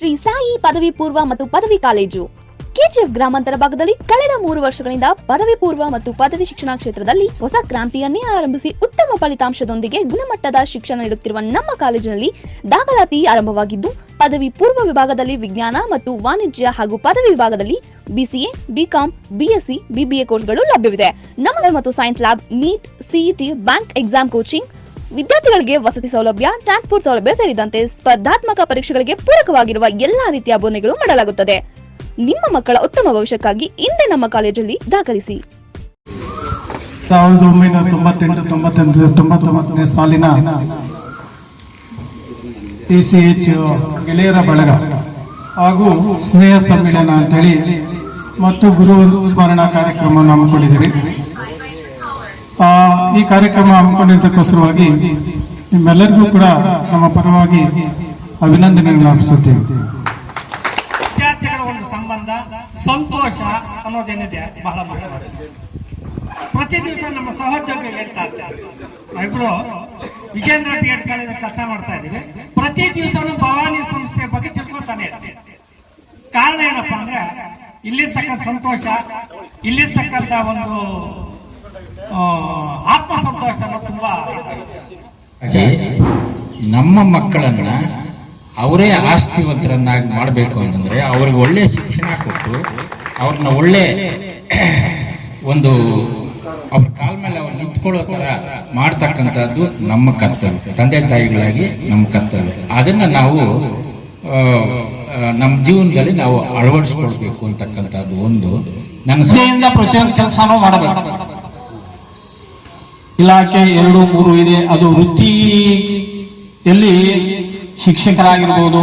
ಶ್ರೀ ಸಾಯಿ ಪದವಿ ಪೂರ್ವ ಮತ್ತು ಪದವಿ ಕಾಲೇಜು. ಕೆಜಿಎಫ್ ಗ್ರಾಮಾಂತರ ಭಾಗದಲ್ಲಿ ಕಳೆದ ಮೂರು ವರ್ಷಗಳಿಂದ ಪದವಿ ಪೂರ್ವ ಮತ್ತು ಪದವಿ ಶಿಕ್ಷಣ ಕ್ಷೇತ್ರದಲ್ಲಿ ಹೊಸ ಕ್ರಾಂತಿಯನ್ನೇ ಆರಂಭಿಸಿ ಉತ್ತಮ ಫಲಿತಾಂಶದೊಂದಿಗೆ ಗುಣಮಟ್ಟದ ಶಿಕ್ಷಣ ನೀಡುತ್ತಿರುವ ನಮ್ಮ ಕಾಲೇಜಿನಲ್ಲಿ ದಾಖಲಾತಿ ಆರಂಭವಾಗಿದ್ದು, ಪದವಿ ಪೂರ್ವ ವಿಭಾಗದಲ್ಲಿ ವಿಜ್ಞಾನ ಮತ್ತು ವಾಣಿಜ್ಯ ಹಾಗೂ ಪದವಿ ವಿಭಾಗದಲ್ಲಿ ಬಿಸಿಎ ಬಿಕಾಂ ಬಿಎಸ್ಸಿ ಬಿಬಿಎ ಕೋರ್ಸ್ಗಳು ಲಭ್ಯವಿದೆ. ನಮ್ಮ ಮತ್ತು science lab NEET CET bank exam coaching ವಿದ್ಯಾರ್ಥಿಗಳಿಗೆ ವಸತಿ ಸೌಲಭ್ಯ ಟ್ರಾನ್ಸ್ಪೋರ್ಟ್ ಸೌಲಭ್ಯ ಸೇರಿದಂತೆ ಸ್ಪರ್ಧಾತ್ಮಕ ಪರೀಕ್ಷೆಗಳಿಗೆ ಪೂರಕವಾಗಿರುವ ಎಲ್ಲಾ ರೀತಿಯ ಬೋನೆಗಳು ಮಾಡಲಾಗುತ್ತದೆ. ನಿಮ್ಮ ಮಕ್ಕಳ ಉತ್ತಮ ಭವಿಷ್ಯಕ್ಕಾಗಿ ಇಂದೇ ನಮ್ಮ ಕಾಲೇಜಲ್ಲಿ ದಾಖಲಿಸಿ. ಸಾವಿರದ ಒಂಬೈನೂರ ತೊಂಬತ್ತೆಂಟು ತೊಂಬತ್ತೆಂಟು ತೊಂಬತ್ತೊಂಬತ್ತನೇ ಸಾಲಿನ ಟಿ ಸಿ ಎಚ್ ಗೆಳೆಯರ ಬಳಗ ಹಾಗೂ ಸ್ನೇಹ ಸಮ್ಮೇಳನ ಅಂತೇಳಿ ಮತ್ತು ಗುರು ಸ್ಮರಣ ಕಾರ್ಯಕ್ರಮವನ್ನು ಹಮ್ಮಿಕೊಂಡಿದ್ದೀವಿ. ಆ, ಈ ಕಾರ್ಯಕ್ರಮ ಹಮ್ಮಿಕೊಂಡಿದ್ದಕ್ಕೋಸ್ಕರವಾಗಿ ನಿಮ್ಮೆಲ್ಲರಿಗೂ ಕೂಡ ನಮ್ಮ ಪರವಾಗಿ ಅಭಿನಂದನೆಗಳನ್ನು ಅರ್ಪಿಸುತ್ತೇವೆ. ವಿದ್ಯಾರ್ಥಿಗಳ ಒಂದು ಸಂಬಂಧ ಸಂತೋಷ ಅನ್ನೋದೇನಿದೆ ಬಹಳ ಪ್ರತಿ ದಿವಸ ನಮ್ಮ ಸಹೋದ್ಯೋಗಿ ಹೇಳ್ತಾ ಇರ್ತಾರೆ ಇಬ್ರು ವಿಜೇಂದ್ರ ಬಿ ಎಡ್ ಕಾಲೇಜ್ ಕೆಲಸ ಮಾಡ್ತಾ ಇದ್ದೀವಿ. ಪ್ರತಿ ದಿವಸನೂ ಭವಾನಿ ಸಂಸ್ಥೆ ಬಗ್ಗೆ ತಿಳ್ಕೊತಾನೆ ಇರ್ತೀವಿ. ಕಾರಣ ಏನಪ್ಪಾ ಅಂದ್ರೆ ಇಲ್ಲಿರ್ತಕ್ಕಂಥ ಸಂತೋಷ, ಇಲ್ಲಿರ್ತಕ್ಕಂಥ ಒಂದು ಆತ್ಮ ಸಂತೋಷ ತುಂಬಾ. ಹಾಗೆ ನಮ್ಮ ಮಕ್ಕಳನ್ನ ಅವರೇ ಆಸ್ತಿವಂತರನ್ನಾಗಿ ಮಾಡಬೇಕು ಅಂತಂದ್ರೆ ಅವ್ರಿಗೆ ಒಳ್ಳೆ ಶಿಕ್ಷಣ ಕೊಟ್ಟು ಅವ್ರನ್ನ ಒಳ್ಳೆ ಒಂದು ಅವ್ರ ಕಾಲ ಮೇಲೆ ಅವ್ರು ನಿಂತ್ಕೊಳ್ಳೋ ಥರ ಮಾಡ್ತಕ್ಕಂಥದ್ದು ನಮ್ಮ ಕರ್ತವ್ಯ. ತಂದೆ ತಾಯಿಗಳಾಗಿ ನಮ್ಮ ಕರ್ತವ್ಯ. ಅದನ್ನ ನಾವು ನಮ್ಮ ಜೀವನದಲ್ಲಿ ನಾವು ಅಳವಡಿಸ್ಕೊಳ್ಬೇಕು ಅಂತಕ್ಕಂಥದ್ದು ಒಂದು ನನ್ನ ಕೆಲಸನೂ ಮಾಡಬೇಕು. ಇಲಾಖೆ ಎರಡು ಮೂರು ಇದೆ, ಅದು ವೃತ್ತಿಯಲ್ಲಿ ಶಿಕ್ಷಕರಾಗಿರ್ಬೋದು,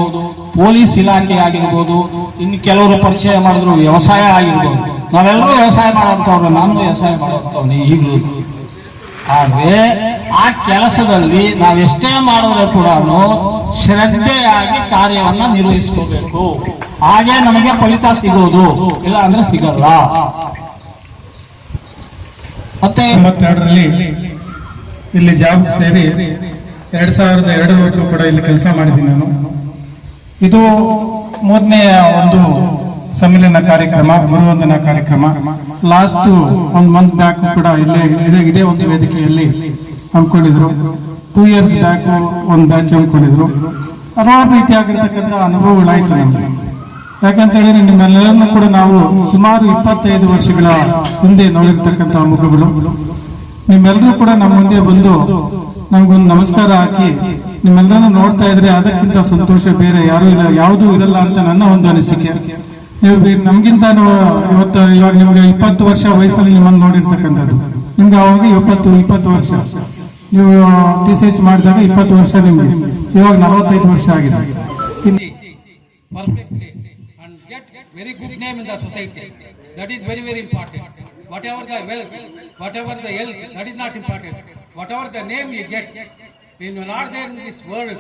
ಪೊಲೀಸ್ ಇಲಾಖೆ ಆಗಿರ್ಬೋದು, ಇನ್ನು ಕೆಲವರು ಪರಿಚಯ ಮಾಡಿದ್ರು ವ್ಯವಸಾಯ ಆಗಿರ್ಬೋದು. ನಾವೆಲ್ಲರೂ ವ್ಯವಸಾಯ ಮಾಡೋಂಥವ್ರು ನಾನು ವ್ಯವಸಾಯ ಮಾಡುವಂಥವ್ರು ಈಗಲೂ. ಆದರೆ ಆ ಕೆಲಸದಲ್ಲಿ ನಾವೆಷ್ಟೇ ಮಾಡಿದ್ರೆ ಕೂಡ ಶ್ರದ್ಧೆಯಾಗಿ ಕಾರ್ಯವನ್ನ ನಿರ್ವಹಿಸ್ಕೋಬೇಕು. ಹಾಗೆ ನಮಗೆ ಫಲಿತ ಸಿಗೋದು. ಇಲ್ಲ ಅಂದ್ರೆ ಸಿಗಲ್ಲ. ಮತ್ತೆ ಇಲ್ಲಿ ಜಾಬ್ ಸೇರಿ ಎರಡು ಸಾವಿರದ ಎರಡರವರೆಗೂ ಕೂಡ ಇಲ್ಲಿ ಕೆಲಸ ಮಾಡಿದ್ದೀನಿ ನಾನು. ಇದು ಮೂರನೇ ಒಂದು ಸಮ್ಮಿಲನ ಕಾರ್ಯಕ್ರಮ, ಗುರುವಂದನಾ ಕಾರ್ಯಕ್ರಮ. ಲಾಸ್ಟ್ ಒಂದು ಮಂತ್ ಬ್ಯಾಕ್ ಕೂಡ ಇಲ್ಲೇ ಇದೇ ಇದೇ ಒಂದು ವೇದಿಕೆಯಲ್ಲಿ ಹಮ್ಮಿಕೊಂಡಿದ್ರು. ಟೂ ಇಯರ್ಸ್ ಬ್ಯಾಕ್ ಒಂದು ಬ್ಯಾಚ್ ಹಮ್ಮಿಕೊಂಡಿದ್ರು. ಹಲವಾರು ರೀತಿಯಾಗಿರ್ತಕ್ಕಂಥ ಅನುಭವಗಳಾಯಿತು ನಮಗೆ. ಯಾಕಂತ ಹೇಳಿದ್ರೆ ನಿಮ್ಮೆಲ್ಲರನ್ನು ಕೂಡ ನಾವು ಸುಮಾರು ಇಪ್ಪತ್ತೈದು ವರ್ಷಗಳ ಹಿಂದೆ ನೋಡಿರ್ತಕ್ಕಂಥ ಮುಖಗಳು ನಿಮ್ಮೆಲ್ಲರೂ ಕೂಡ ನಮ್ಮ ಮುಂದೆ ಬಂದು ನಮಗೊಂದು ನಮಸ್ಕಾರ ಹಾಕಿ ನಿಮ್ಮೆಲ್ಲರೂ ನೋಡ್ತಾ ಇದ್ರೆ ಅದಕ್ಕಿಂತ ಸಂತೋಷ ಬೇರೆ ಯಾರು ಇಲ್ಲ, ಯಾವುದೂ ಇರಲ್ಲ ಅಂತ ನನ್ನ ಒಂದು ಅನಿಸಿಕೆ. ನೀವು ನಮ್ಗಿಂತ ಇವತ್ತು ಇವಾಗ ನಿಮ್ಗೆ ಇಪ್ಪತ್ತು ವರ್ಷ ವಯಸ್ಸಲ್ಲಿ ನಿಮ್ಮನ್ನು ನೋಡಿರ್ತಕ್ಕಂಥದ್ದು. ನಿಮ್ಗೆ ಅವಾಗ ಇಪ್ಪತ್ತು ಇಪ್ಪತ್ತು ವರ್ಷ. ನೀವು ಟಿ ಸಿ ಎಚ್ ಮಾಡಿದಾಗ ಇಪ್ಪತ್ತು ವರ್ಷ ನಿಮ್ಗೆ. ಇವಾಗ ನಲವತ್ತೈದು ವರ್ಷ ಆಗಿದೆ. Very good name in the society that is very very That Whatever the wealth, whatever the health, that is not important. Whatever the name you get, when you are not there in this world,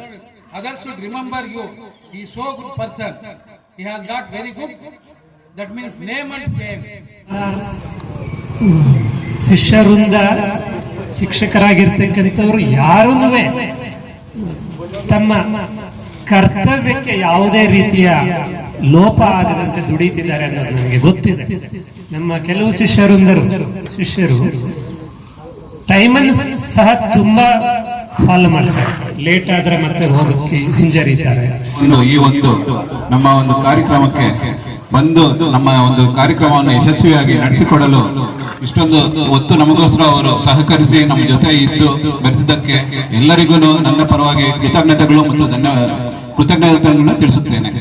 others should remember you. He is so good person. He has got very good. That means name and fame. ಶಿಷ್ಯರಿಂದ ಶಿಕ್ಷಕರಾಗಿರ್ತಕ್ಕಂಥವ್ರು ಯಾರೂ ತಮ್ಮ ಕರ್ತವ್ಯಕ್ಕೆ ಯಾವುದೇ ರೀತಿಯ ಲೋಪ ಆಗದಂತೆ ದುಡಿತಿದ್ದಾರೆ ಅನ್ನೋದು ನನಗೆ ಗೊತ್ತಿದೆ. ನಮ್ಮ ಕೆಲವು ಶಿಷ್ಯರುಂದರು ಶಿಷ್ಯರು, ಟೈಮನ್ನು ಸಹ ತುಂಬಾ ಫಾಲೋ ಮಾಡ್ತಾರೆ. ಲೇಟ್ ಆದ್ರೆ ಮತ್ತೆ ಹೋಗಕ್ಕೆ ಹಿಂಜರಿತಾರೆ. ಈ ಒಂದು ನಮ್ಮ ಒಂದು ಕಾರ್ಯಕ್ರಮಕ್ಕೆ ಬಂದು ನಮ್ಮ ಒಂದು ಕಾರ್ಯಕ್ರಮವನ್ನು ಯಶಸ್ವಿಯಾಗಿ ನಡೆಸಿಕೊಡಲು ಇಷ್ಟೊಂದು ಒತ್ತು ನಮಗೋಸ್ಕರ ಅವರು ಸಹಕರಿಸಿ ನಮ್ಮ ಜೊತೆ ಇದ್ದು ಬೆರೆಸಿದ್ದಕ್ಕೆ ಎಲ್ಲರಿಗೂ ನನ್ನ ಪರವಾಗಿ ಕೃತಜ್ಞತೆಗಳು ಮತ್ತು ಧನ್ಯ ಕೃತಜ್ಞತೆಗಳನ್ನು ತಿಳಿಸುತ್ತೇನೆ.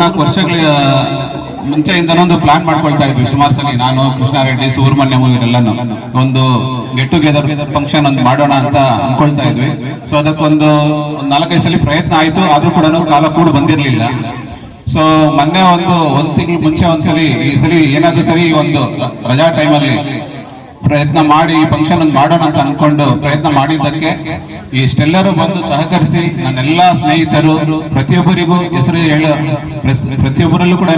ನಾಲ್ಕು ವರ್ಷಗಳ ಮುಂಚೆಯಿಂದನೂ ಒಂದು ಪ್ಲಾನ್ ಮಾಡ್ಕೊಳ್ತಾ ಇದ್ವಿ. ಸುಮಾರು ಸಲ ನಾನು, ಕೃಷ್ಣಾರೆಡ್ಡಿ ಸುಬ್ರಹ್ಮಣ್ಯ ಇವರೆಲ್ಲನೂ ಒಂದು ಗೆಟ್ ಟುಗೆದರ್ ಫಂಕ್ಷನ್ ಒಂದು ಮಾಡೋಣ ಅಂತ ಅನ್ಕೊಳ್ತಾ ಇದ್ವಿ. ಸೊ ಅದಕ್ಕೊಂದು ನಾಲ್ಕೈದು ಸಲ ಪ್ರಯತ್ನ ಆಯ್ತು. ಆದ್ರೂ ಕೂಡ ಕಾಲ ಕೂಡ ಬಂದಿರಲಿಲ್ಲ. ಸೊ ಮೊನ್ನೆ ಒಂದು, ಒಂದ್ ತಿಂಗಳು ಮುಂಚೆ ಒಂದ್ಸಲಿ ಈ ಸರಿ ಏನಾದ್ರೂ ಸರಿ ಒಂದು ರಜಾ ಟೈಮಲ್ಲಿ ಪ್ರಯತ್ನ ಮಾಡಿ ಈ ಫಂಕ್ಷನ್ ಅನ್ನು ಮಾಡೋಣ ಅಂತ ಅನ್ಕೊಂಡು ಪ್ರಯತ್ನ ಮಾಡಿದ್ದಕ್ಕೆ ಇಷ್ಟೆಲ್ಲರೂ ಬಂದು ಸಹಕರಿಸಿ ನನ್ನೆಲ್ಲ ಸ್ನೇಹಿತರು, ಪ್ರತಿಯೊಬ್ಬರಿಗೂ ಹೆಸರು ಹೇಳ. ಪ್ರತಿಯೊಬ್ಬರಲ್ಲೂ ಕೂಡ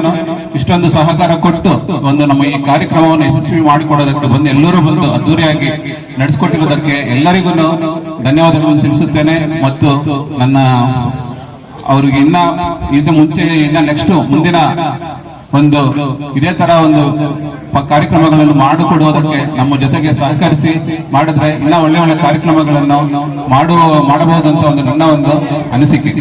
ಇಷ್ಟೊಂದು ಸಹಕಾರ ಕೊಟ್ಟು ಒಂದು ನಮ್ಮ ಈ ಕಾರ್ಯಕ್ರಮವನ್ನು ಯಶಸ್ವಿ ಮಾಡಿಕೊಡೋದಕ್ಕೆ ಬಂದು ಎಲ್ಲರೂ ಬಂದು ಅದ್ದೂರಿಯಾಗಿ ನಡೆಸಿಕೊಟ್ಟಿರೋದಕ್ಕೆ ಎಲ್ಲರಿಗೂ ಧನ್ಯವಾದಗಳನ್ನು ತಿಳಿಸುತ್ತೇನೆ. ಮತ್ತು ನನ್ನ ಅವ್ರಿಗೆ ಇನ್ನ ಇದು ಮುಂಚೆ, ಇನ್ನ ನೆಕ್ಸ್ಟ್ ಮುಂದಿನ ಒಂದು ಇದೇ ತರ ಒಂದು ಕಾರ್ಯಕ್ರಮಗಳನ್ನು ಮಾಡಿಕೊಡುವುದಕ್ಕೆ ನಮ್ಮ ಜೊತೆಗೆ ಸಹಕರಿಸಿ ಮಾಡಿದ್ರೆ ಇನ್ನ ಒಳ್ಳೆ ಒಳ್ಳೆ ಕಾರ್ಯಕ್ರಮಗಳನ್ನು ಮಾಡುವ ಮಾಡಬಹುದಂತ ಒಂದು ನನ್ನ ಒಂದು ಅನಿಸಿಕೆ.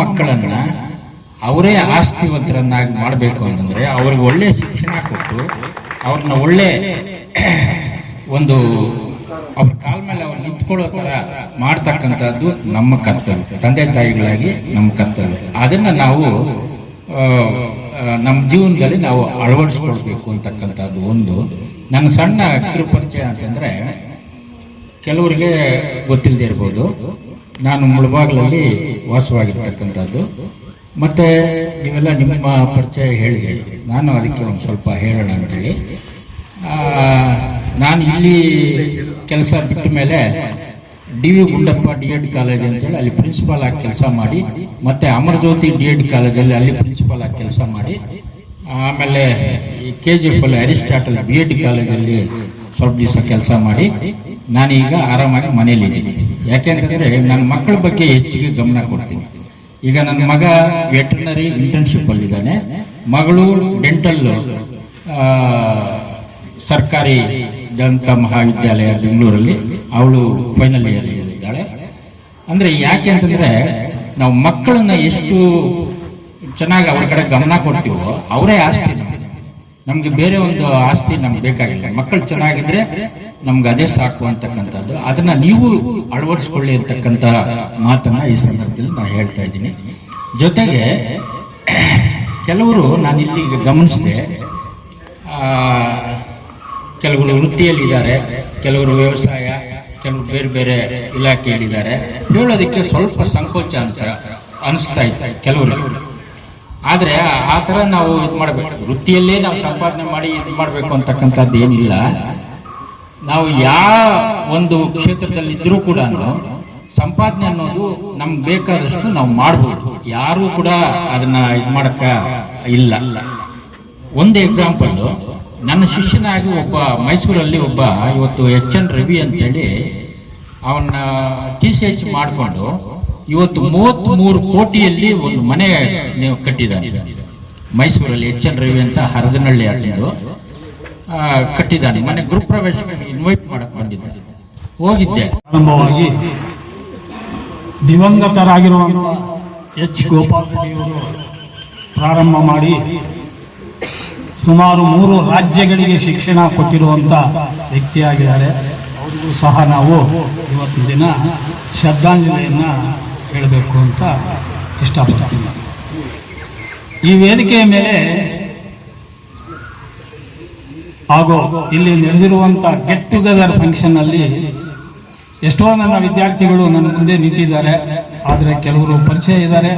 ಮಕ್ಕಳನ್ನ ಅವರೇ ಆಸ್ತಿವಂತರನ್ನಾಗಿ ಮಾಡಬೇಕು ಅಂತಂದ್ರೆ ಅವ್ರಿಗೆ ಒಳ್ಳೆ ಶಿಕ್ಷಣ ಕೊಟ್ಟು ಅವ್ರನ್ನ ಒಳ್ಳೆ ಒಂದು ಅವ್ರ ಕಾಲ ಮೇಲೆ ಅವ್ರು ನಿಂತ್ಕೊಳ್ಳೋ ಥರ ಮಾಡ್ತಕ್ಕಂಥದ್ದು ನಮ್ಮ ಕರ್ತವ್ಯ. ತಂದೆ ತಾಯಿಗಳಾಗಿ ನಮ್ಮ ಕರ್ತವ್ಯ. ಅದನ್ನ ನಾವು ನಮ್ಮ ಜೀವನದಲ್ಲಿ ನಾವು ಅಳವಡಿಸ್ಕೊಳ್ಬೇಕು ಅಂತಕ್ಕಂಥದ್ದು ಒಂದು. ನನ್ನ ಸಣ್ಣ ಕಿರುಪರಿಚಯ ಅಂತಂದ್ರೆ ಕೆಲವರಿಗೆ ಗೊತ್ತಿಲ್ಲದೆ ಇರ್ಬೋದು. ನಾನು ಮುಳಬಾಗ್ಲಲ್ಲಿ ವಾಸವಾಗಿರ್ತಕ್ಕಂಥದ್ದು. ಮತ್ತೆ ನೀವೆಲ್ಲ ನಿಮ್ಮ ಪರಿಚಯ ಹೇಳಿದ್ರಿ. ನಾನು ಅದಕ್ಕೆ ಒಂದು ಸ್ವಲ್ಪ ಹೇಳೋಣ ಅಂತೇಳಿ. ನಾನು ಇಲ್ಲಿ ಕೆಲಸ ಬಿಟ್ಟ ಮೇಲೆ D V Gundappa D Ed college ಅಂತೇಳಿ ಅಲ್ಲಿ ಪ್ರಿನ್ಸಿಪಾಲ್ ಆಗಿ ಕೆಲಸ ಮಾಡಿ, ಮತ್ತೆ ಅಮರಜ್ಯೋತಿ ಡಿ ಎಡ್ ಕಾಲೇಜಲ್ಲಿ ಅಲ್ಲಿ ಪ್ರಿನ್ಸಿಪಾಲ್ ಆಗಿ ಕೆಲಸ ಮಾಡಿ, ಆಮೇಲೆ ಕೆ ಜಿ ಎಫ್ ಅಲ್ಲಿ ಅರಿಸ್ಟಾಟಲ್ ಬಿ ಎಡ್ ಕಾಲೇಜಲ್ಲಿ ಸ್ವಲ್ಪ ದಿವಸ ಕೆಲಸ ಮಾಡಿ, ನಾನೀಗ ಆರಾಮಾಗಿ ಮನೇಲಿದ್ದೀನಿ. ಯಾಕೆಂತಂದ್ರೆ ನನ್ನ ಮಕ್ಕಳ ಬಗ್ಗೆ ಹೆಚ್ಚಿಗೆ ಗಮನ ಕೊಡ್ತೀನಿ. ಈಗ ನನ್ನ ಮಗ ವೆಟರ್ನರಿ ಇಂಟರ್ನ್ಶಿಪ್ ಅಲ್ಲಿದ್ದಾನೆ. ಮಗಳು ಡೆಂಟಲ್ ಸರ್ಕಾರಿ ದಂತ ಮಹಾವಿದ್ಯಾಲಯ ಬೆಂಗಳೂರಲ್ಲಿ. ಅವಳು ಫೈನಲ್ ಇಯರ್ ಇದ್ದಾಳೆ. ಅಂದ್ರೆ ಯಾಕೆ ಅಂತಂದ್ರೆ ನಾವು ಮಕ್ಕಳನ್ನ ಎಷ್ಟು ಚೆನ್ನಾಗಿ ಅವ್ರ ಕಡೆ ಗಮನ ಕೊಡ್ತೀವೋ ಅವರೇ ಆಸ್ತಿ. ನಮ್ಗೆ ಬೇರೆ ಒಂದು ಆಸ್ತಿ ನಮ್ಗೆ ಬೇಕಾಗಿಲ್ಲ. ಮಕ್ಕಳು ಚೆನ್ನಾಗಿದ್ರೆ ನಮ್ಗೆ ಅದೇ ಸಾಕು ಅಂತಕ್ಕಂಥದ್ದು. ಅದನ್ನ ನೀವು ಅಳವಡಿಸ್ಕೊಳ್ಳಿ ಅಂತಕ್ಕಂಥ ಮಾತನ್ನ ಈ ಸಂದರ್ಭದಲ್ಲಿ ನಾನು ಹೇಳ್ತಾ ಇದ್ದೀನಿ. ಜೊತೆಗೆ, ಕೆಲವರು ನಾನು ಇಲ್ಲಿ ಗಮನಿಸಿದೆ. ಕೆಲವರು ವೃತ್ತಿಯಲ್ಲಿದ್ದಾರೆ, ಕೆಲವರು ವ್ಯವಸಾಯ, ಕೆಲವರು ಬೇರೆ ಬೇರೆ ಇಲಾಖೆಯಲ್ಲಿದ್ದಾರೆ. ಹೇಳೋದಕ್ಕೆ ಸ್ವಲ್ಪ ಸಂಕೋಚ ಅಂತ ಅನಿಸ್ತಾ ಇತ್ತು ಕೆಲವರು. ಆದರೆ ಆ ಥರ ನಾವು ಇದು ಮಾಡಬೇಕು. ವೃತ್ತಿಯಲ್ಲೇ ನಾವು ಸಂಪಾದನೆ ಮಾಡಿ ಇದು ಮಾಡಬೇಕು ಅಂತಕ್ಕಂಥದ್ದು ಏನಿಲ್ಲ. ನಾವು ಯಾವ ಒಂದು ಕ್ಷೇತ್ರದಲ್ಲಿ ಇದ್ರೂ ಕೂಡ ಸಂಪಾದನೆ ಅನ್ನೋದು ನಮ್ಗೆ ಬೇಕಾದಷ್ಟು ನಾವು ಮಾಡ್ಬೋದು. ಯಾರು ಕೂಡ ಅದನ್ನ ಇದು ಮಾಡಕ್ಕ ಇಲ್ಲ. ಒಂದು ಎಕ್ಸಾಂಪಲ್ ನನ್ನ ಶಿಷ್ಯನಾಗಿ ಒಬ್ಬ ಮೈಸೂರಲ್ಲಿ ಒಬ್ಬ ಇವತ್ತು ಎಚ್ ಎನ್ ರವಿ ಅಂತೇಳಿ ಅವನ್ನ ಟಿ ಸಿ ಎಚ್ ಮಾಡಿಕೊಂಡು ಇವತ್ತು ಮೂವತ್ತ್ಮೂರು ಕೋಟಿಯಲ್ಲಿ ಒಂದು ಮನೆ ನೀವು ಕಟ್ಟಿದ್ದಾನೆ. ಮೈಸೂರಲ್ಲಿ ಎಚ್ ಎನ್ ರವಿ ಅಂತ ಹರದನಹಳ್ಳಿ ಆಗಿದ್ದು ಕಟ್ಟಿದ್ದಾನೆ. ಮನೆ ಗೃಹ ಪ್ರವೇಶಕ್ಕೆ ಇನ್ವೈಟ್ ಮಾಡಕ್ ಬಂದಿದ್ದೆ. ಹೋಗಿದ್ದೆ. ಆರಂಭವಾಗಿ ದಿವಂಗತರಾಗಿರುವಂಥ ಎಚ್. ಗೋಪಾಲ್ ರೆಡ್ಡಿಯವರು ಪ್ರಾರಂಭ ಮಾಡಿ ಸುಮಾರು ಮೂರು ರಾಜ್ಯಗಳಿಗೆ ಶಿಕ್ಷಣ ಕೊಟ್ಟಿರುವಂಥ ವ್ಯಕ್ತಿಯಾಗಿದ್ದಾರೆ. ಅವರಿಗೂ ಸಹ ನಾವು ಇವತ್ತಿನ ದಿನ ಶ್ರದ್ಧಾಂಜಲಿಯನ್ನು ಹೇಳಬೇಕು ಅಂತ ಇಷ್ಟಪಡ್ತೀನಿ. ಈ ವೇದಿಕೆಯ ಮೇಲೆ ಹಾಗೂ ಇಲ್ಲಿ ನಡೆದಿರುವಂಥ ಗೆಟ್ ಟುಗೆದರ್ ಫಂಕ್ಷನ್ನಲ್ಲಿ ಎಷ್ಟೋ ನನ್ನ ವಿದ್ಯಾರ್ಥಿಗಳು ನನ್ನ ಮುಂದೆ ನಿಂತಿದ್ದಾರೆ. ಆದರೆ ಕೆಲವರು ಪರಿಚಯ ಇದ್ದಾರೆ.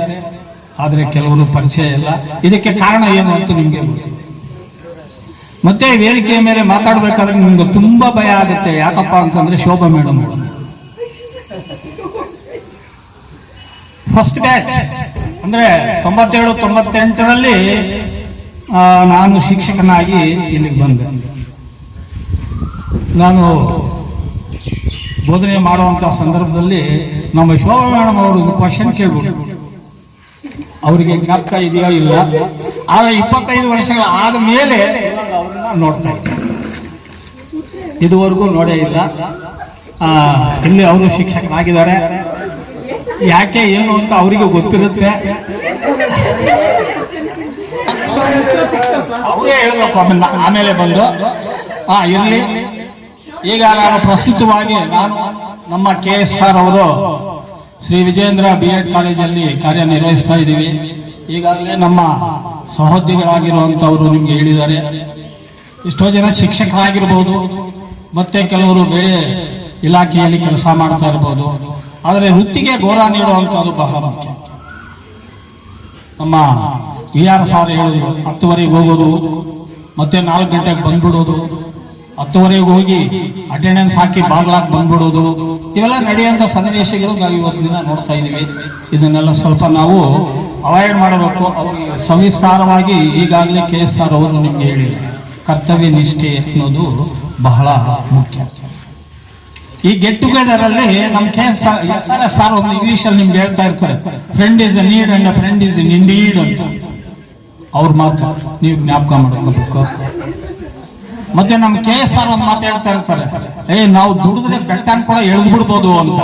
ಆದರೆ ಕೆಲವರು ಪರಿಚಯ ಇಲ್ಲ. ಇದಕ್ಕೆ ಕಾರಣ ಏನು ಅಂತ ನಿಮಗೆ ಮತ್ತೆ ವೇದಿಕೆಯ ಮೇಲೆ ಮಾತಾಡಬೇಕಾದ್ರೆ ನಿಮ್ಗೆ ತುಂಬಾ ಭಯ ಆಗುತ್ತೆ. ಯಾಕಪ್ಪ ಅಂತಂದ್ರೆ ಶೋಭಾ ಮೇಡಮ್. ಫಸ್ಟ್ ಬ್ಯಾಚ್ ಅಂದ್ರೆ ತೊಂಬತ್ತೇಳು ತೊಂಬತ್ತೆಂಟರಲ್ಲಿ ನಾನು ಶಿಕ್ಷಕನಾಗಿ ಇಲ್ಲಿಗೆ ಬಂದೆ. ನಾನು ಬೋಧನೆ ಮಾಡುವಂಥ ಸಂದರ್ಭದಲ್ಲಿ ನಮ್ಮ ಶೋಭಾ ಮೇಡಮ್ ಅವರು ಕ್ವಶನ್ ಕೇಳ್ಬೋದು. ಅವರಿಗೆ ಜ್ಞಾಪಕ ಇದೆಯೋ ಇಲ್ಲ. ಆದರೆ ಇಪ್ಪತ್ತೈದು ವರ್ಷಗಳ ಆದ ಮೇಲೆ ಅವ್ರನ್ನ ನೋಡ್ತಾ ಇದುವರೆಗೂ ನೋಡೇ ಇಲ್ಲ. ಇಲ್ಲಿ ಅವರು ಶಿಕ್ಷಕರಾಗಿದ್ದಾರೆ. ಯಾಕೆ ಏನು ಅಂತ ಅವರಿಗೆ ಗೊತ್ತಿರುತ್ತೆ. ಅವರೇ ಹೇಳಬೇಕು ಅದನ್ನ. ಆಮೇಲೆ ಬಂದು ಹಾ ಇರಲಿ. ಈಗ ನಾನು ಪ್ರಸ್ತುತವಾಗಿ ನಾನು ನಮ್ಮ ಕೆ ಎಸ್ ಆರ್ ಅವರು ಶ್ರೀ ವಿಜೇಂದ್ರ ಬಿ ಎಡ್ ಕಾಲೇಜಲ್ಲಿ ಕಾರ್ಯನಿರ್ವಹಿಸ್ತಾ ಇದ್ದೀವಿ. ಈಗಾಗಲೇ ನಮ್ಮ ಸಹೋದ್ಯೋಗಿಗಳಾಗಿರುವಂಥವರು ನಿಮಗೆ ಹೇಳಿದ್ದಾರೆ. ಎಷ್ಟೋ ಜನ ಶಿಕ್ಷಕರಾಗಿರ್ಬೋದು, ಮತ್ತೆ ಕೆಲವರು ಬೇರೆ ಇಲಾಖೆಯಲ್ಲಿ ಕೆಲಸ ಮಾಡ್ತಾ ಇರ್ಬೋದು. ಆದರೆ ವೃತ್ತಿಗೆ ಗೌರವ ನೀಡುವಂಥದ್ದು ಬಹಳ ಮುಖ್ಯ. ನಮ್ಮ ವಿ ಆರ್ ಸಾರ್ ಹೇಳಿದ್ರು ಹತ್ತುವರೆಗೆ ಹೋಗೋದು, ಮತ್ತೆ ನಾಲ್ಕು ಗಂಟೆಗೆ ಬಂದ್ಬಿಡೋದು. ಹತ್ತುವರೆಗೆ ಹೋಗಿ ಅಟೆಂಡೆನ್ಸ್ ಹಾಕಿ ಬಾಗ್ಲಾಕ್ ಬಂದ್ಬಿಡೋದು. ಇವೆಲ್ಲ ನಡೆಯುವಂಥ ಸನ್ನಿವೇಶಗಳು ನಾವು ಇವತ್ತು ದಿನ ನೋಡ್ತಾ ಇದ್ದೀವಿ. ಇದನ್ನೆಲ್ಲ ಸ್ವಲ್ಪ ನಾವು ಅವಾಯ್ಡ್ ಮಾಡಬೇಕು. ಸವಿಸ್ತಾರವಾಗಿ ಈಗಾಗಲೇ ಕೆ ಎಸ್ ಆರ್ ಅವರು ನಿಮಗೆ ಹೇಳಿ ಕರ್ತವ್ಯ ನಿಷ್ಠೆ ಅನ್ನೋದು ಬಹಳ ಮುಖ್ಯ. ಈ ಗೆಟ್ ಟುಗೆದರ್ ಅಲ್ಲಿ ನಮ್ಮ K S R S R ಒಂದು ಇಂಗ್ಲೀಷ್ ಅಲ್ಲಿ ನಿಮ್ಗೆ ಹೇಳ್ತಾ ಇರ್ತಾರೆ. Friend is a need and friend is in indeed ಅಂತ. ಅವ್ರ ಮಾತು ನೀವು ಜ್ಞಾಪಕ ಮಾಡ್ಕೋಬೇಕು ಮತ್ತೆ ನಮ್ಮ ಕೆ ಎಸ್ ಆರ್ ಒಂದು ಮಾತು ಹೇಳ್ತಾ ಇರ್ತಾರೆ. ಏ, ನಾವು ದುಡಿದ್ರೆ ಬೆಟ್ಟನ್ ಕೂಡ ಎಳೆದು ಬಿಡ್ಬೋದು ಅಂತ.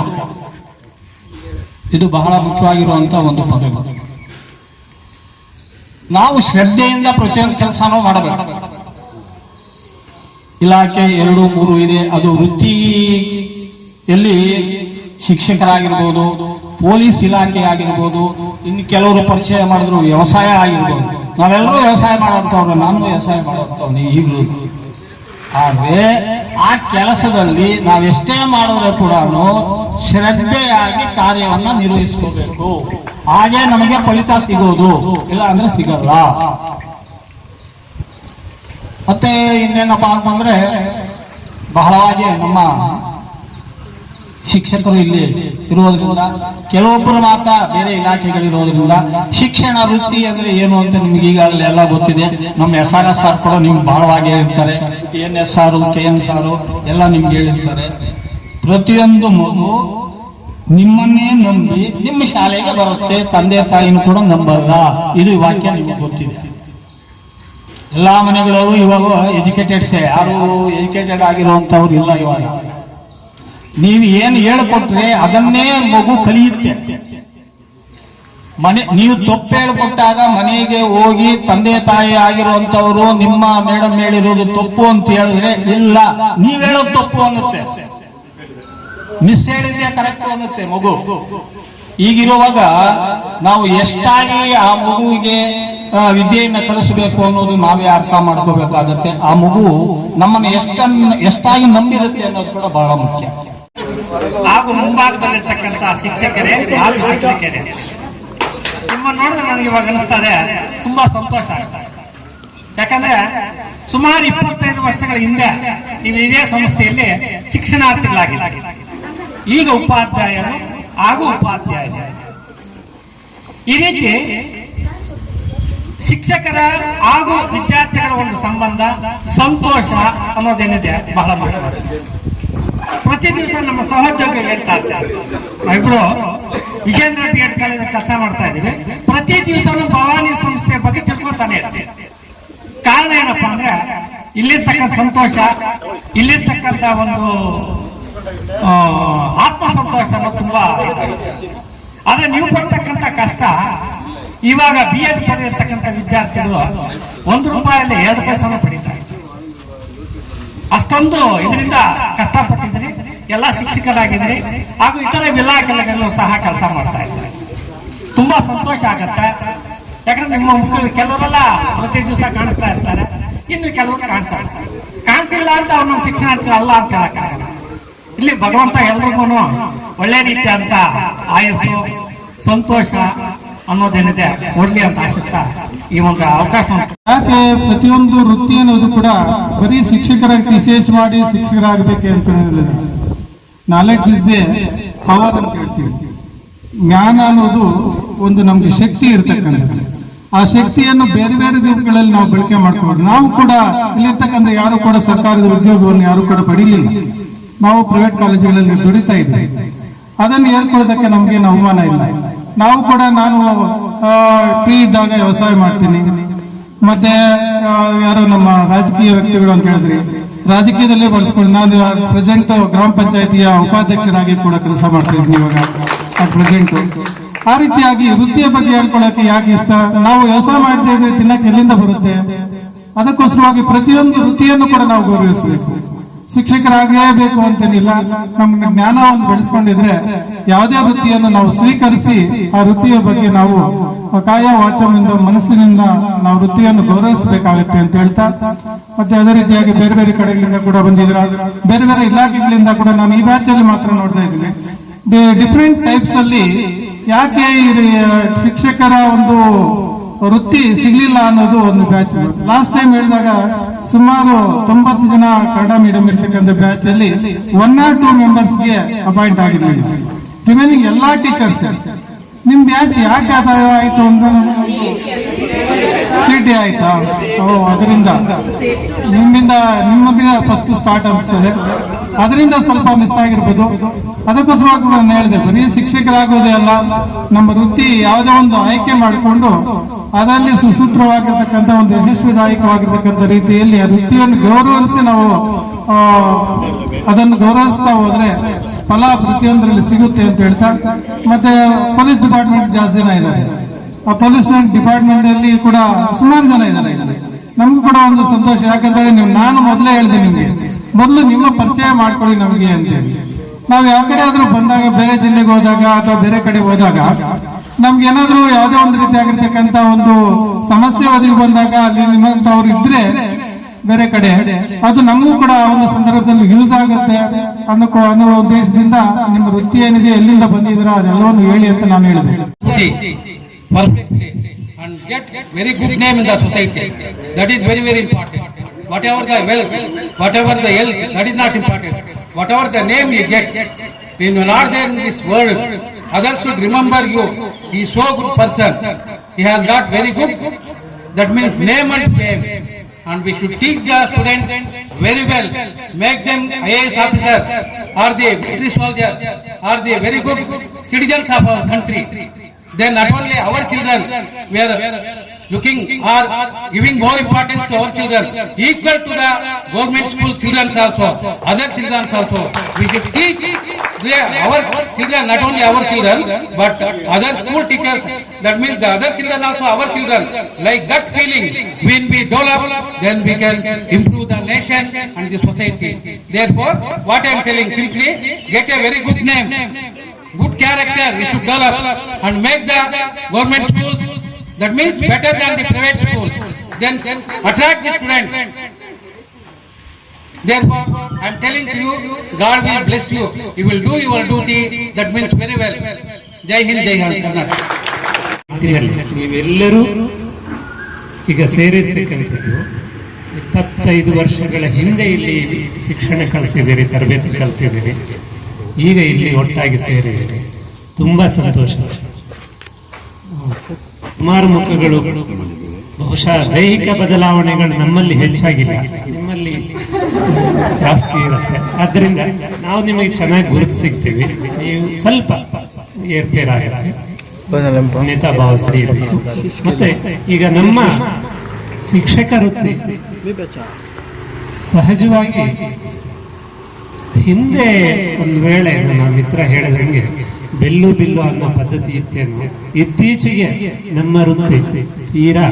ಇದು ಬಹಳ ಮುಖ್ಯವಾಗಿರುವಂತ ಒಂದು ಪದ ನಾವು ಶ್ರದ್ಧೆಯಿಂದ ಪ್ರತಿಯೊಂದು ಕೆಲಸನೂ ಮಾಡಬೇಕು. ಇಲಾಖೆ ಎರಡು, ಮೂರು ಇದೆ. ಅದು ವೃತ್ತಿಯಲ್ಲಿ ಶಿಕ್ಷಕರಾಗಿರ್ಬೋದು, ಪೊಲೀಸ್ ಇಲಾಖೆ ಆಗಿರ್ಬೋದು, ಇನ್ನು ಕೆಲವರು ಪರಿಚಯ ಮಾಡಿದ್ರು ವ್ಯವಸಾಯ ಆಗಿರ್ಬೋದು. ನಾವೆಲ್ಲರೂ ವ್ಯವಸಾಯ ಮಾಡೋಂಥವ್ರು ನಾನು ವ್ಯವಸಾಯ ಮಾಡೋಂಥವ್ನು ಈಗಲೂ ಆದರೆ ಆ ಕೆಲಸದಲ್ಲಿ ನಾವೆಷ್ಟೇ ಮಾಡಿದ್ರೆ ಕೂಡ ಶ್ರದ್ಧೆಯಾಗಿ ಕಾರ್ಯವನ್ನು ನಿರ್ವಹಿಸ್ಕೋಬೇಕು. ಹಾಗೆ ನಮಗೆ ಫಲಿತ ಸಿಗೋದು. ಇಲ್ಲ ಅಂದ್ರೆ ಸಿಗಲ್ಲ. ಮತ್ತೆ ಇನ್ನೇನಪ್ಪ ಅಂತಂದ್ರೆ, ಬಹಳವಾಗಿ ನಮ್ಮ ಶಿಕ್ಷಕರು ಇಲ್ಲಿ ಇರೋದ್ರಿಂದ ಕೆಲವೊಬ್ಬರು ಮಾತ್ರ ಬೇರೆ ಇಲಾಖೆಗಳಿರೋದ್ರಿಂದ ಶಿಕ್ಷಣ ವೃತ್ತಿ ಅಂದ್ರೆ ಏನು ಅಂತ ನಿಮ್ಗೆ ಈಗಾಗಲೇ ಎಲ್ಲ ಗೊತ್ತಿದೆ. ನಮ್ಮ ಎಸ್ ಆರ್ ಎಸ್ ಆರ್ ಕೂಡ ನಿಮ್ಗೆ ಬಹಳವಾಗಿ ಹೇಳಿರ್ತಾರೆ N S R K N sir ಎಲ್ಲ ನಿಮ್ಗೆ ಹೇಳಿರ್ತಾರೆ. ಪ್ರತಿಯೊಂದು ಮಗು ನಿಮ್ಮನ್ನೇ ನಂಬಿ ನಿಮ್ಮ ಶಾಲೆಗೆ ಬರುತ್ತೆ, ತಂದೆ ತಾಯಿನೂ ಕೂಡ ನಂಬಲ್ಲ. ಇದು ವಾಕ್ಯ ನಿಮಗೆ ಗೊತ್ತಿದೆ. ಎಲ್ಲಾ ಮನೆಗಳಲ್ಲೂ ಇವಾಗ ಎಜುಕೇಟೆಡ್ಸೇ ಯಾರು ಎಜುಕೇಟೆಡ್ ಆಗಿರುವಂತವ್ರು ಇಲ್ಲ ಇವಾಗ. ನೀವು ಏನು ಹೇಳ್ಕೊಟ್ರೆ ಅದನ್ನೇ ಮಗು ಕಲಿಯುತ್ತೆ. ಮನೆ, ನೀವು ತಪ್ಪು ಹೇಳ್ಕೊಟ್ಟಾಗ ಮನೆಗೆ ಹೋಗಿ ತಂದೆ ತಾಯಿ ಆಗಿರುವಂತವರು ನಿಮ್ಮ ಮೇಡಮ್ ಹೇಳಿರೋದು ತಪ್ಪು ಅಂತ ಹೇಳಿದ್ರೆ ಇಲ್ಲ, ನೀವ್ ಹೇಳೋದು ತಪ್ಪು ಅನ್ನುತ್ತೆ. ಮಿಸ್ ಹೇಳಿದ್ದೆ ಕರೆಕ್ಟ್ ಅನ್ನುತ್ತೆ ಮಗು. ಈಗಿರುವಾಗ ನಾವು ಎಷ್ಟಾಗಿ ಆ ಮಗುವಿಗೆ ವಿದ್ಯೆಯನ್ನು ಕಲಿಸಬೇಕು ಅನ್ನೋದು ನಾವೇ ಅರ್ಥ ಮಾಡ್ಕೋಬೇಕಾಗತ್ತೆ. ಆ ಮಗು ನಮ್ಮನ್ನು ಎಷ್ಟನ್ನು, ಎಷ್ಟಾಗಿ ನಂಬಿರುತ್ತೆ ಅನ್ನೋದು ಕೂಡ ಬಹಳ ಮುಖ್ಯ. ಹಾಗೂ ಮುಂಭಾಗದಲ್ಲಿರ್ತಕ್ಕಂಥ ಶಿಕ್ಷಕರೇ, ಹಾಗೂ ಶಿಕ್ಷಕರೇ ನಿಮ್ಮ ನೋಡಿದ್ರೆ ನನಗೆ ಇವಾಗ ಅನಿಸ್ತಾರೆ ತುಂಬಾ ಸಂತೋಷ ಆಗ್ತದೆ ಯಾಕಂದ್ರೆ ಸುಮಾರು ಇಪ್ಪತ್ತೈದು ವರ್ಷಗಳ ಹಿಂದೆ ನೀವು ಇದೇ ಸಂಸ್ಥೆಯಲ್ಲಿ ಶಿಕ್ಷಣಾರ್ಥಿಗಳಾಗಿದ್ದಾರೆ ಈಗ ಉಪಾಧ್ಯಾಯರು ಹಾಗೂ ಉಪಾಧ್ಯಾಯ ಈ ರೀತಿ ಶಿಕ್ಷಕರ ಹಾಗೂ ವಿದ್ಯಾರ್ಥಿಗಳ ಒಂದು ಸಂಬಂಧ ಸಂತೋಷ ಅನ್ನೋದೇನಿದೆ ಬಹಳ ಮುಖ್ಯವಾಗಿದೆ ಪ್ರತಿ ದಿವಸ ನಮ್ಮ ಸಹೋದ್ಯೋಗಿಗಳು ಹೇಳ್ತಾ ಇರ್ತಾರೆ ಇಬ್ರು ವಿಜೇಂದ್ರ ಬಿ ಎಡ್ ಕಾಲೇಜ್ ಕೆಲಸ ಮಾಡ್ತಾ ಇದ್ದೀವಿ. ಪ್ರತಿ ದಿವಸ ಭವಾನಿ ಸಂಸ್ಥೆ ಬಗ್ಗೆ ತಿಳ್ಕೊತಾನೆ ಇರ್ತೀವಿ. ಕಾರಣ ಏನಪ್ಪಾ ಅಂದ್ರೆ, ಇಲ್ಲಿರ್ತಕ್ಕಂಥ ಸಂತೋಷ, ಇಲ್ಲಿರ್ತಕ್ಕಂಥ ಒಂದು ಆತ್ಮ ಸಂತೋಷ ತುಂಬಾ. ಆದ್ರೆ ನೀವು ಪಡ್ತಕ್ಕಂಥ ಕಷ್ಟ, ಇವಾಗ ಬಿ ಎಡ್ ಪಡೆದಿರ್ತಕ್ಕಂಥ ವಿದ್ಯಾರ್ಥಿಗಳು ಒಂದು ರೂಪಾಯಲ್ಲಿ ಎರಡು ಪೈಸೆನ ಪಡಿತಾರೆ. ಅಷ್ಟೊಂದು ಇದರಿಂದ ಕಷ್ಟಪಟ್ಟಿದ್ದೀರಿ ಎಲ್ಲ ಶಿಕ್ಷಕರಾಗಿದ್ರಿ ಹಾಗೂ ಇತರ ಇಲಾಖೆಗಳಲ್ಲೂ ಸಹ ಕೆಲಸ ಮಾಡ್ತಾ ಇದ್ದಾರೆ. ತುಂಬಾ ಸಂತೋಷ ಆಗತ್ತೆ. ಯಾಕಂದ್ರೆ ನಿಮ್ಮ ಮಕ್ಕಳು ಕೆಲವರೆಲ್ಲ ಪ್ರತಿ ದಿವಸ ಕಾಣಿಸ್ತಾ ಇರ್ತಾರೆ. ಇನ್ನು ಕೆಲವರು ಕಾಣಿಸ್ತಾ ಇರ್ತಾರೆ ಕಾಣಿಸಿಲ್ಲ ಅಂತ ಅವ್ರನ್ನ ಶಿಕ್ಷಣ ಅಲ್ಲ ಅಂತ ಹೇಳಕ್ಕಾಗಲ್ಲ ಇಲ್ಲಿ ಭಗವಂತ ಎಲ್ರಿಗೂ ಒಳ್ಳೆ ರೀತಿ ಅಂತ ಆಯಸ್ಸು, ಸಂತೋಷ ಅನ್ನೋದೇನಿದೆ ಕೊಡ್ಲಿ ಅಂತ ಆಶಿಸ್ತಾ ಈ ಒಂದು ಅವಕಾಶ ಪ್ರತಿಯೊಂದು ವೃತ್ತಿ ಅನ್ನೋದು ಕೂಡ ಬರೀ ಶಿಕ್ಷಕರಾಗಿ ರಿಸರ್ಚ್ ಮಾಡಿ ಶಿಕ್ಷಕರಾಗಬೇಕೆ ಅಂತ ಹೇಳಿದ್ರೆ. ನಾಲೆಡ್ಜ್ ಇಸ್ ಎ ಪವರ್ ಅಂತ ಹೇಳ್ತೀವಿ. ಜ್ಞಾನ ಅನ್ನೋದು ಒಂದು ನಮ್ಗೆ ಶಕ್ತಿ ಇರ್ತಕ್ಕಂಥದ್ದು. ಆ ಶಕ್ತಿಯನ್ನು ಬೇರೆ ಬೇರೆ ದಿನಗಳಲ್ಲಿ ನಾವು ಬಳಕೆ ಮಾಡ್ಕೊಬೋದು ನಾವು ಕೂಡ ಇಲ್ಲಿರ್ತಕ್ಕಂಥ ಯಾರು ಕೂಡ ಸರ್ಕಾರದ ಉದ್ಯೋಗವನ್ನು ಯಾರು ಕೂಡ ಪಡೀಲಿಲ್ಲ. ನಾವು ಪ್ರೈವೇಟ್ ಕಾಲೇಜುಗಳಲ್ಲಿ ದುಡಿತಾ ಇದ್ದೀವಿ ಅದನ್ನು ಹೇಳ್ಕೊಳ್ಳೋದಕ್ಕೆ ನಮಗೇನು ಅವಮಾನ ಇಲ್ಲ. ನಾವು ಕೂಡ ನಾನು ಫ್ರೀ ಇದ್ದಾಗ ವ್ಯವಸಾಯ ಮಾಡ್ತೀನಿ. ಮತ್ತೆ ಯಾರೋ ನಮ್ಮ ರಾಜಕೀಯ ವ್ಯಕ್ತಿಗಳು ಅಂತ ಹೇಳಿದ್ರಿ. ರಾಜಕೀಯದಲ್ಲೇ ಬಳಸ್ಕೊಂಡು ನಾನು ಪ್ರೆಸೆಂಟ್ ಗ್ರಾಮ ಪಂಚಾಯತಿಯ ಉಪಾಧ್ಯಕ್ಷರಾಗಿ ಕೂಡ ಕೆಲಸ ಮಾಡ್ತಾ ಇದ್ದೀನಿ ಇವಾಗ ಪ್ರೆಸೆಂಟ್ ಆ ರೀತಿಯಾಗಿ ವೃತ್ತಿಯ ಬಗ್ಗೆ ಹೇಳ್ಕೊಳ್ಳೋಕೆ ಯಾಕೆ ಇಷ್ಟ? ನಾವು ವ್ಯವಸಾಯ ಮಾಡ್ತಾ ಇದ್ರೆ ತಿನ್ನಕ್ಕೆ ಎಲ್ಲಿಂದ ಬರುತ್ತೆ? ಅದಕ್ಕೋಸ್ಕರವಾಗಿ ಪ್ರತಿಯೊಂದು ವೃತ್ತಿಯನ್ನು ಕೂಡ ನಾವು ಗೌರವಿಸಬೇಕು. ಶಿಕ್ಷಕರಾಗಲೇಬೇಕು ಅಂತೇನಿಲ್ಲ. ನಮ್ಮ ಜ್ಞಾನವನ್ನು ಬೆಳೆಸ್ಕೊಂಡಿದ್ರೆ ಯಾವುದೇ ವೃತ್ತಿಯನ್ನು ನಾವು ಸ್ವೀಕರಿಸಿ ಆ ವೃತ್ತಿಯ ಬಗ್ಗೆ ನಾವು ಕಾಯ ವಾಚನದಿಂದ ಮನಸ್ಸಿನಿಂದ ನಾವು ವೃತ್ತಿಯನ್ನು ಗೌರವಿಸಬೇಕಾಗುತ್ತೆ ಅಂತ ಹೇಳ್ತಾ, ಮತ್ತೆ ಅದೇ ರೀತಿಯಾಗಿ ಬೇರೆ ಬೇರೆ ಕಡೆಗಳಿಂದ ಕೂಡ ಬಂದಿದ್ರ ಬೇರೆ ಬೇರೆ ಇಲಾಖೆಗಳಿಂದ ಕೂಡ ನಾನು ಈ ಬ್ಯಾಚ್ ಅಲ್ಲಿ ಮಾತ್ರ ನೋಡ್ತಾ ಇದ್ದೀನಿ. ಡಿಫ್ರೆಂಟ್ ಟೈಪ್ಸ್ ಅಲ್ಲಿ ಯಾಕೆ ಶಿಕ್ಷಕರ ಒಂದು ವೃತ್ತಿ ಸಿಗ್ಲಿಲ್ಲ ಅನ್ನೋದು ಒಂದು ಬ್ಯಾಚ್. ಲಾಸ್ಟ್ ಟೈಮ್ ಹೇಳಿದಾಗ ಸುಮಾರು ತೊಂಬತ್ತು ಜನ ಕನ್ನಡ ಮೀಡಿಯಂ ಇರ್ತಕ್ಕಂಥ ಬ್ಯಾಚ್ ಅಲ್ಲಿ ಒನ್ ಆರ್ ಟೂ ಮೆಂಬರ್ಸ್ಗೆ ಅಪಾಯಿಂಟ್ ಆಗಿದ್ದೀವಿ ರಿಮೈನಿಂಗ್ ಎಲ್ಲಾ ಟೀಚರ್ಸ್ ನಿಮ್ ಬ್ಯಾಚ್ ಯಾಕೆ ಆದಾಯ ಆಯ್ತು ಅಂತ ಸಿಟಿ ಆಯ್ತಾ? ಅದರಿಂದ. ನಿಮ್ಮಿಂದ ನಿಮ್ಮದಿನ ಫಸ್ಟ್ ಸ್ಟಾರ್ಟ್ ಅನ್ಸ್ತದೆ ಅದರಿಂದ ಸ್ವಲ್ಪ ಮಿಸ್ ಆಗಿರ್ಬೋದು. ಅದಕ್ಕೋಸ್ಕರ ನಾನು ಹೇಳಿದೆ, ಬರೀ ಶಿಕ್ಷಕರಾಗೋದೇ ಅಲ್ಲ, ನಮ್ಮ ವೃತ್ತಿ ಯಾವುದೋ ಒಂದು ಆಯ್ಕೆ ಮಾಡಿಕೊಂಡು ಅದರಲ್ಲಿ ಸುಸೂತ್ರವಾಗಿರ್ತಕ್ಕಂಥ ಒಂದು ಯಶಸ್ವಿದಾಯಕವಾಗಿರ್ತಕ್ಕಂಥ ರೀತಿಯಲ್ಲಿ ಆ ವೃತ್ತಿಯನ್ನು ಗೌರವಿಸಿ ನಾವು ಅದನ್ನು ಗೌರವಿಸ್ತಾ ಹೋದ್ರೆ ಫಲ ಪ್ರತಿಯೊಂದರಲ್ಲಿ ಸಿಗುತ್ತೆ ಅಂತ ಹೇಳ್ತಾ, ಮತ್ತೆ ಪೊಲೀಸ್ ಡಿಪಾರ್ಟ್ಮೆಂಟ್ ಜಾಸ್ತಿ ಜನ ಇದ್ದಾರೆ. ಆ ಪೊಲೀಸ್ ಡಿಪಾರ್ಟ್ಮೆಂಟ್ ಅಲ್ಲಿ ಕೂಡ ಸುಮಾರು ಜನ ಇದ್ದಾರೆ. ನಮ್ಗೆ ಕೂಡ ಒಂದು ಸಂತೋಷ ಯಾಕಂದ್ರೆ ನೀವು, ನಾನು ಮೊದಲೇ ಹೇಳಿದೆ ನಿಮ್ಗೆ ಮೊದಲು ನಿಮ್ಮ ಪರಿಚಯ ಮಾಡ್ಕೊಳ್ಳಿ ನಮಗೆ ಅಂತ ನಾವು ಯಾವ ಕಡೆ ಆದ್ರೂ ಬಂದಾಗ, ಬೇರೆ ಜಿಲ್ಲೆಗೆ ಹೋದಾಗ ಅಥವಾ ಬೇರೆ ಕಡೆ ಹೋದಾಗ, ನಮ್ಗೆ ಏನಾದ್ರೂ ಯಾವುದೇ ಒಂದು ರೀತಿ ರೀತಿಯಾಗಿರ್ತಕ್ಕಂಥ ಒಂದು ಸಮಸ್ಯೆ ಒದಗಿ ಬಂದಾಗ ಅಲ್ಲಿ ನಿಮ್ಮಂತವ್ರು ಇದ್ರೆ ಬೇರೆ ಕಡೆ, ಅದು ನಮಗೂ ಕೂಡ ಆ ಒಂದು ಸಂದರ್ಭದಲ್ಲಿ ಯೂಸ್ ಆಗುತ್ತೆ ಅನ್ನೋ ಅನ್ನೋ ಉದ್ದೇಶದಿಂದ ನಿಮ್ಮ ವೃತ್ತಿ ಏನಿದೆ, ಎಲ್ಲಿಂದ ಬಂದಿದ್ದೀರಾ, ಅದೆಲ್ಲವನ್ನು ಹೇಳಿ ಅಂತ ನಾನು ಹೇಳಿದೆ. Very good name name in the very very important. Whatever the wealth, whatever the health, that is not important. Whatever the name you get, when you are not there in this world, others should remember you. He is so good person. He has got very good, that means name and fame. And we should teach the students very well, make them IAS officers, or the military soldiers, or the very good citizens of our country. Then not only our children, we are looking or giving more importance to our children, equal to the government school children also, other children also. We should teach their, our children, not only our children, but other school teachers, that means the other children also our children. Like that feeling, when we develop, then we can improve the nation and the society. Therefore, what I am telling simply, get a very good name, good character we should develop and make the government schools, that means better than the private school. Then attract the students. Therefore, I am telling to you, God will bless you. You will do your duty, that means very well. Jai Hind, Jai Hind, ನೀವೆಲ್ಲರೂ ಈಗ ಸೇರಿರ್ತಕ್ಕಂಥದ್ದು ಇಪ್ಪತ್ತೈದು ವರ್ಷಗಳ ಹಿಂದೆ ಇಲ್ಲಿ ಶಿಕ್ಷಣ ಕಲ್ತಿದ್ದೀರಿ ತರಬೇತಿ ಕಲ್ತಿದ್ದೀರಿ ಈಗ ಇಲ್ಲಿ ಒಟ್ಟಾಗಿ ಸೇರಿದ್ದೀರಿ ತುಂಬ ಸಂತೋಷ ಸುಮಾರು ಮುಖಗಳು ಬಹುಶಃ ದೈಹಿಕ ಬದಲಾವಣೆಗಳು ನಮ್ಮಲ್ಲಿ ಹೆಚ್ಚಾಗಿಲ್ಲ. ನಿಮ್ಮಲ್ಲಿ ಜಾಸ್ತಿ ಇರುತ್ತೆ. ಆದ್ರಿಂದ ನಾವು ನಿಮಗೆ ಚೆನ್ನಾಗಿ ಗುರುತು ಸಿಗ್ತೀವಿ ನೀವು ಸ್ವಲ್ಪ ನೇತಾ ಇರಬೇಕು. ಮತ್ತೆ ಈಗ ನಮ್ಮ ಶಿಕ್ಷಕ ವೃತ್ತಿ ಸಹಜವಾಗಿ ಹಿಂದೆ ಒಂದು ವೇಳೆ ನಮ್ಮ ಮಿತ್ರ ಹೇಳಿದಂಗೆ ಬೆಲ್ಲು ಬಿಲ್ಲು ಅನ್ನೋ ಪದ್ಧತಿ ಇತ್ತೇನು ಇತ್ತೀಚೆಗೆ ನಮ್ಮ ವೃತ್ತಿ ತೀರಾ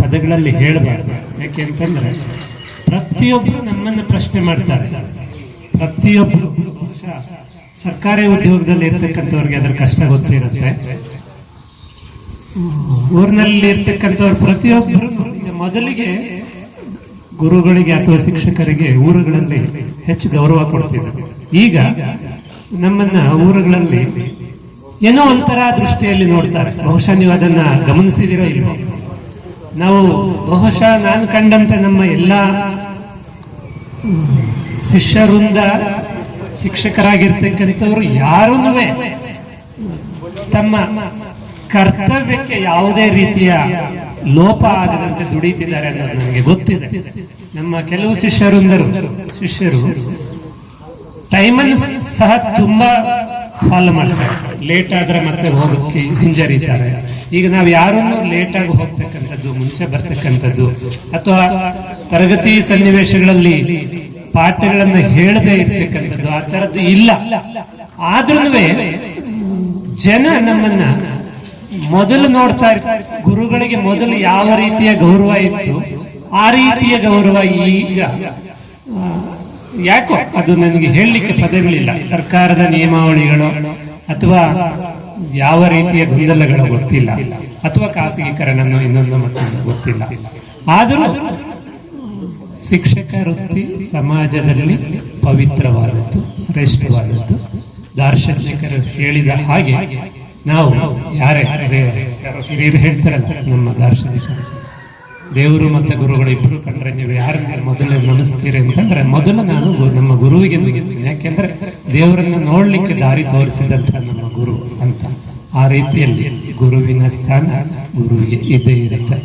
ಪದಗಳಲ್ಲಿ ಹೇಳಬಾರ್ದು. ಯಾಕೆ ಅಂತಂದ್ರೆ ಪ್ರತಿಯೊಬ್ಬರು ನಮ್ಮನ್ನು ಪ್ರಶ್ನೆ ಮಾಡ್ತಾರೆ. ಪ್ರತಿಯೊಬ್ಬರು ಸರ್ಕಾರಿ ಉದ್ಯೋಗದಲ್ಲಿ ಇರ್ತಕ್ಕಂಥವ್ರಿಗೆ ಅದ್ರ ಕಷ್ಟ ಗೊತ್ತಿರುತ್ತೆ. ಊರಿನಲ್ಲಿ ಇರ್ತಕ್ಕಂಥವ್ರು ಪ್ರತಿಯೊಬ್ಬರು ಮೊದಲಿಗೆ ಗುರುಗಳಿಗೆ ಅಥವಾ ಶಿಕ್ಷಕರಿಗೆ ಊರುಗಳಲ್ಲಿ ಹೆಚ್ಚು ಗೌರವ ಕೊಡ್ತಿದ್ದಾರೆ ಈಗ ನಮ್ಮನ್ನ ಊರುಗಳಲ್ಲಿ ಏನೋ ಒಂಥರ ದೃಷ್ಟಿಯಲ್ಲಿ ನೋಡ್ತಾರೆ. ಬಹುಶಃ ನೀವು ಅದನ್ನ ಗಮನಿಸಿದಿರೋ ಇಲ್ವೋ? ನಾವು ಬಹುಶಃ ನಾನು ಕಂಡಂತೆ ನಮ್ಮ ಎಲ್ಲ ಶಿಷ್ಯರಿಂದ ಶಿಕ್ಷಕರಾಗಿರ್ತಕ್ಕಂಥವ್ರು ಯಾರೂ ತಮ್ಮ ಕರ್ತವ್ಯಕ್ಕೆ ಯಾವುದೇ ರೀತಿಯ ಲೋಪ ಆಗದಂತೆ ದುಡಿತಿದ್ದಾರೆ ಅನ್ನೋದು ನನಗೆ ಗೊತ್ತಿದೆ. ನಮ್ಮ ಕೆಲವು ಶಿಷ್ಯರುಂದರು, ಶಿಷ್ಯರು ಟೈಮನ್ನು ಸಹ ತುಂಬಾ ಫಾಲೋ ಮಾಡ್ತಾರೆ. ಲೇಟ್ ಆದ್ರೆ ಮತ್ತೆ ಹೋಗೋಕ್ಕೆ ಹಿಂಜರಿತಾರೆ. ಈಗ ನಾವು ಯಾರನ್ನು ಲೇಟ್ ಆಗಿ ಹೋಗ್ತಕ್ಕಂಥದ್ದು, ಮುಂಚೆ ಬರ್ತಕ್ಕಂಥದ್ದು, ಅಥವಾ ತರಗತಿ ಸನ್ನಿವೇಶಗಳಲ್ಲಿ ಪಾಠಗಳನ್ನು ಹೇಳದೇ ಇರ್ತಕ್ಕಂಥದ್ದು, ಆ ಥರದ್ದು ಇಲ್ಲ. ಆದ್ರೂ ಜನ ನಮ್ಮನ್ನ ಮೊದಲು ನೋಡ್ತಾ ಇರ್ತಾರೆ ಗುರುಗಳಿಗೆ ಮೊದಲು ಯಾವ ರೀತಿಯ ಗೌರವ ಇತ್ತು, ಆ ರೀತಿಯ ಗೌರವ ಈಗ ಯಾಕೋ? ಅದು ನನಗೆ ಹೇಳಲಿಕ್ಕೆ ಪದಗಳಿಲ್ಲ. ಸರ್ಕಾರದ ನಿಯಮಾವಳಿಗಳು ಅಥವಾ ಯಾವ ರೀತಿಯ ಗೊಂದಲಗಳು ಗೊತ್ತಿಲ್ಲ. ಅಥವಾ ಖಾಸಗೀಕರಣ ಇನ್ನೊಂದು ಮತ್ತೊಂದು ಗೊತ್ತಿಲ್ಲ. ಆದರೂ ಶಿಕ್ಷಕ ವೃತ್ತಿ ಸಮಾಜದಲ್ಲಿ ಪವಿತ್ರವಾದದ್ದು, ಶ್ರೇಷ್ಠವಾದದ್ದು. ದಾರ್ಶನಿಕರು ಹೇಳಿದ ಹಾಗೆ ನಾವು ಯಾರೇ ಹೇಳ್ತಾರಲ್ಲ ನಮ್ಮ ದಾರ್ಶನಿಕರು. ದೇವರು ಮತ್ತೆ ಗುರುಗಳು ಇಬ್ಬರು ಕಂಡ್ರೆ ನೀವು ಯಾರನ್ನ ಮೊದಲು ನಮಿಸ್ತೀರಿ ಅಂತಂದ್ರೆ ಮೊದಲು ನಾನು ನಮ್ಮ ಗುರುವಿಗೆ ನಮಿಸ್ತೀನಿ ಯಾಕೆಂದ್ರೆ ದೇವರನ್ನ ನೋಡ್ಲಿಕ್ಕೆ ದಾರಿ ತೋರಿಸಿದಂತ ನಮ್ಮ ಗುರು ಅಂತ. ಆ ರೀತಿಯಲ್ಲಿ ಗುರುವಿನ ಸ್ಥಾನ ಗುರುವಿಗೆ ಇದೇ ಇರುತ್ತೆ.